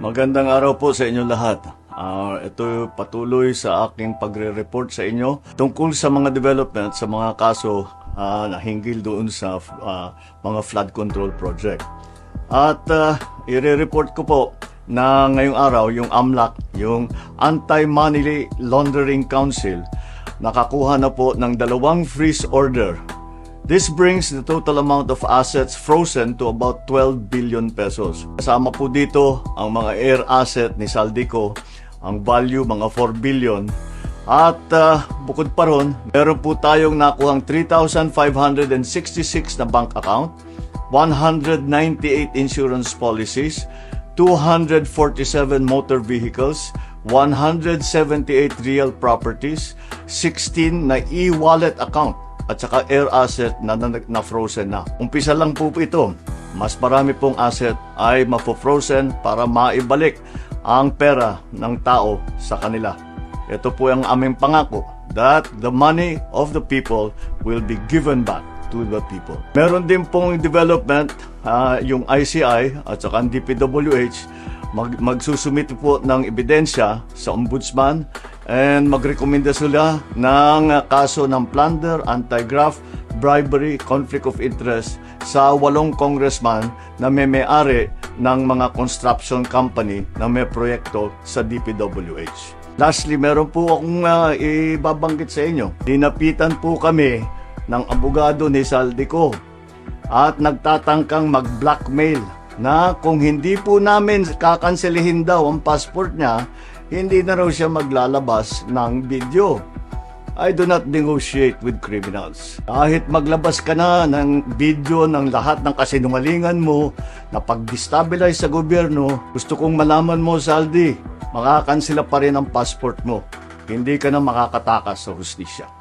Magandang araw po sa inyo lahat. Ah, ito patuloy sa aking pagre-report sa inyo tungkol sa mga development sa mga kaso ah, na hinggil doon sa ah, mga flood control project. At ah, i-report ko po na ngayong araw yung AMLAC, yung Anti-Money Laundering Council, nakakuha na po ng dalawang freeze order This brings the total amount of assets frozen to about 12 billion pesos. Kasama po dito ang mga air asset ni Saldico, ang value mga 4 billion. At ah, bukod pa ron, meron po tayong nakuhang 3,566 na bank account, 198 insurance policies, 247 motor vehicles, 178 real properties, 16 na e-wallet account at saka air asset na, na, na frozen na. Umpisa lang po ito. Mas marami pong asset ay mapo-frozen para maibalik ang pera ng tao sa kanila. Ito po ang aming pangako that the money of the people will be given back to the people. Meron din pong development ah, yung ICI at saka ang DPWH mag, magsusumite po ng ebidensya sa ombudsman and magrekomenda sila ng kaso ng plunder, anti-graft, bribery, conflict of interest sa walong congressman na may may-ari ng mga construction company na may proyekto sa DPWH. Lastly, meron po akong uh, ibabanggit sa inyo. Dinapitan po kami ng abogado ni Saldico at nagtatangkang mag-blackmail na kung hindi po namin kakanselihin daw ang passport niya, hindi na raw siya maglalabas ng video. I do not negotiate with criminals. Kahit maglabas ka na ng video ng lahat ng kasinungalingan mo na pag-destabilize sa gobyerno, gusto kong malaman mo, Saldi, makakansela pa rin ang passport mo. Hindi ka na makakatakas sa hustisya.